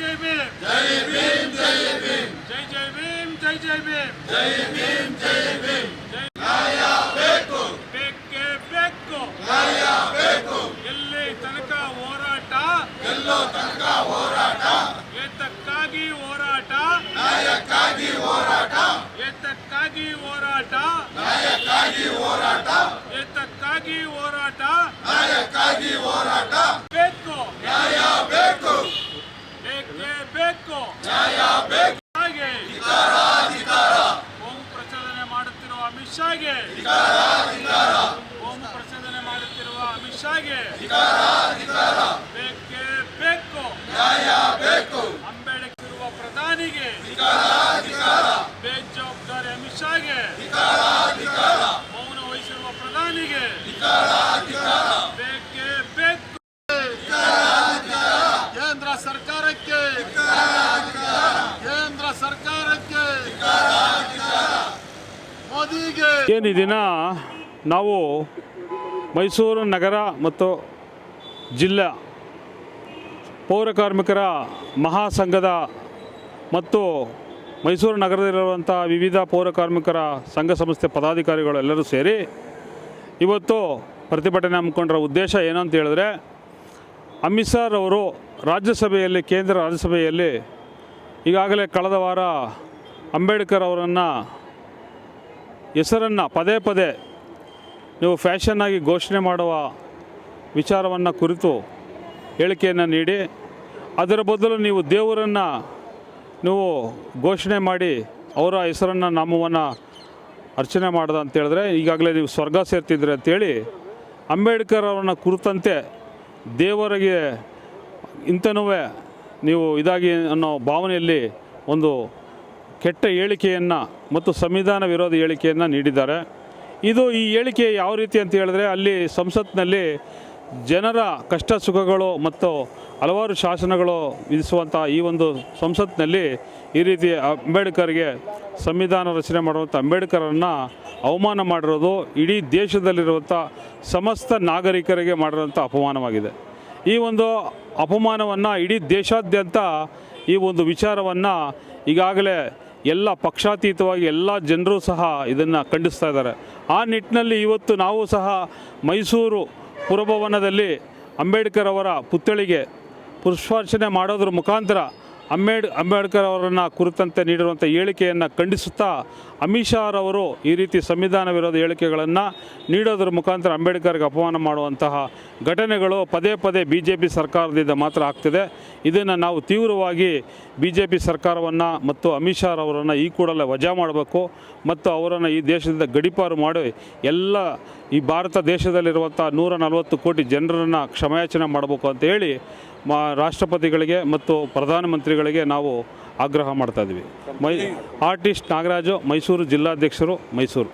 जय भीम। जय भीम जय भीम। जय जय भीम जय जय भीम। जय भीम जय भीम। लाया बेको बेके बेको ಶಾಗೆ. ಹೋಮ್ ಪ್ರಚೋದನೆ ಮಾಡುತ್ತಿರುವ ಅಮಿತ್ ಶಾಗೆ. ಬೇಕೇ ಬೇಕು. ಅಂಬೇಡ್ಕರ್ ಇರುವ ಪ್ರಧಾನಿಗೆ. ಬೇಜವಾಬ್ದಾರಿ ಅಮಿತ್ ಶಾಗೆ. ಮೌನ ವಹಿಸಿರುವ ಪ್ರಧಾನಿಗೆ. ಏನು ದಿನ ನಾವು ಮೈಸೂರು ನಗರ ಮತ್ತು ಜಿಲ್ಲಾ ಪೌರ ಕಾರ್ಮಿಕರ ಮಹಾಸಂಘದ ಮತ್ತು ಮೈಸೂರು ನಗರದಲ್ಲಿರುವಂಥ ವಿವಿಧ ಪೌರಕಾರ್ಮಿಕರ ಸಂಘ ಸಂಸ್ಥೆ ಪದಾಧಿಕಾರಿಗಳು ಎಲ್ಲರೂ ಸೇರಿ ಇವತ್ತು ಪ್ರತಿಭಟನೆ ಹಮ್ಮಿಕೊಂಡ್ರ ಉದ್ದೇಶ ಏನು ಅಂತ ಹೇಳಿದ್ರೆ, ಅಮಿತ್ ಸರ್ ಅವರು ರಾಜ್ಯಸಭೆಯಲ್ಲಿ, ಕೇಂದ್ರ ರಾಜ್ಯಸಭೆಯಲ್ಲಿ ಈಗಾಗಲೇ ಕಳೆದ ವಾರ ಅಂಬೇಡ್ಕರ್ ಅವರನ್ನು ಹೆಸರನ್ನು ಪದೇ ಪದೇ ನೀವು ಫ್ಯಾಷನ್ನಾಗಿ ಘೋಷಣೆ ಮಾಡುವ ವಿಚಾರವನ್ನು ಕುರಿತು ಹೇಳಿಕೆಯನ್ನು ನೀಡಿ, ಅದರ ಬದಲು ನೀವು ದೇವರನ್ನು ನೀವು ಘೋಷಣೆ ಮಾಡಿ ಅವರ ಹೆಸರನ್ನು ನಾಮವನ್ನು ಅರ್ಚನೆ ಮಾಡ್ದ ಅಂತೇಳಿದ್ರೆ ಈಗಾಗಲೇ ನೀವು ಸ್ವರ್ಗ ಸೇರ್ತಿದ್ರೆ ಅಂತೇಳಿ ಅಂಬೇಡ್ಕರ್ ಅವರನ್ನ ಕುರಿತಂತೆ ದೇವರಿಗೆ ಇಂತನೂ ನೀವು ಇದಾಗಿ ಅನ್ನೋ ಭಾವನೆಯಲ್ಲಿ ಒಂದು ಕೆಟ್ಟ ಹೇಳಿಕೆಯನ್ನು ಮತ್ತು ಸಂವಿಧಾನ ವಿರೋಧಿ ಹೇಳಿಕೆಯನ್ನು ನೀಡಿದ್ದಾರೆ. ಇದು ಈ ಹೇಳಿಕೆ ಯಾವ ರೀತಿ ಅಂತ ಹೇಳಿದ್ರೆ ಅಲ್ಲಿ ಸಂಸತ್ನಲ್ಲಿ ಜನರ ಕಷ್ಟ ಸುಖಗಳು ಮತ್ತು ಹಲವಾರು ಶಾಸನಗಳು ವಿಧಿಸುವಂಥ ಈ ಒಂದು ಸಂಸತ್ನಲ್ಲಿ ಈ ರೀತಿ ಅಂಬೇಡ್ಕರ್ಗೆ ಸಂವಿಧಾನ ರಚನೆ ಮಾಡುವಂಥ ಅಂಬೇಡ್ಕರನ್ನು ಅವಮಾನ ಮಾಡಿರೋದು ಇಡೀ ದೇಶದಲ್ಲಿರುವಂಥ ಸಮಸ್ತ ನಾಗರಿಕರಿಗೆ ಮಾಡಿರುವಂಥ ಅಪಮಾನವಾಗಿದೆ. ಈ ಒಂದು ಅಪಮಾನವನ್ನು ಇಡೀ ದೇಶಾದ್ಯಂತ ಈ ಒಂದು ವಿಚಾರವನ್ನು ಈಗಾಗಲೇ ಎಲ್ಲ ಪಕ್ಷಾತೀತವಾಗಿ ಎಲ್ಲ ಜನರು ಸಹ ಇದನ್ನು ಖಂಡಿಸ್ತಾ ಇದ್ದಾರೆ. ಆ ನಿಟ್ಟಿನಲ್ಲಿ ಇವತ್ತು ನಾವು ಸಹ ಮೈಸೂರು ಪುರಭವನದಲ್ಲಿ ಅಂಬೇಡ್ಕರ್ ಅವರ ಪುತ್ಥಳಿಗೆ ಪುಷ್ಪಾರ್ಚನೆ ಮಾಡೋದ್ರ ಮುಖಾಂತರ ಅಂಬೇಡ್, ಅಂಬೇಡ್ಕರ್ ಅವರನ್ನು ಕುರಿತಂತೆ ನೀಡಿರುವಂಥ ಹೇಳಿಕೆಯನ್ನು ಖಂಡಿಸುತ್ತಾ ಅಮಿತ್ ಶಾ ಅವರು ಈ ರೀತಿ ಸಂವಿಧಾನ ವಿರೋಧ ಹೇಳಿಕೆಗಳನ್ನು ನೀಡೋದ್ರ ಮುಖಾಂತರ ಅಂಬೇಡ್ಕರ್ಗೆ ಅಪಮಾನ ಮಾಡುವಂತಹ ಘಟನೆಗಳು ಪದೇ ಪದೇ ಬಿ ಜೆ ಪಿ ಸರ್ಕಾರದಿಂದ ಮಾತ್ರ ಆಗ್ತಿದೆ. ಇದನ್ನು ನಾವು ತೀವ್ರವಾಗಿ ಬಿ ಜೆ ಪಿ ಸರ್ಕಾರವನ್ನು ಮತ್ತು ಅಮಿತ್ ಶಾ ಅವರನ್ನು ಈ ಕೂಡಲೇ ವಜಾ ಮಾಡಬೇಕು ಮತ್ತು ಅವರನ್ನು ಈ ದೇಶದಿಂದ ಗಡಿಪಾರು ಮಾಡಿ ಎಲ್ಲ ಈ ಭಾರತ ದೇಶದಲ್ಲಿರುವಂಥ ನೂರ ನಲವತ್ತು ಕೋಟಿ ಜನರನ್ನು ಕ್ಷಮಯಾಚನೆ ಮಾಡಬೇಕು ಅಂತ ಹೇಳಿ ಮಾ ರಾಷ್ಟ್ರಪತಿಗಳಿಗೆ ಮತ್ತು ಪ್ರಧಾನಮಂತ್ರಿಗಳಿಗೆ ನಾವು ಆಗ್ರಹ ಮಾಡ್ತಾ ಮೈ ಆರ್ಟಿಸ್ಟ್ ನಾಗರಾಜು ಮೈಸೂರು ಜಿಲ್ಲಾಧ್ಯಕ್ಷರು ಮೈಸೂರು.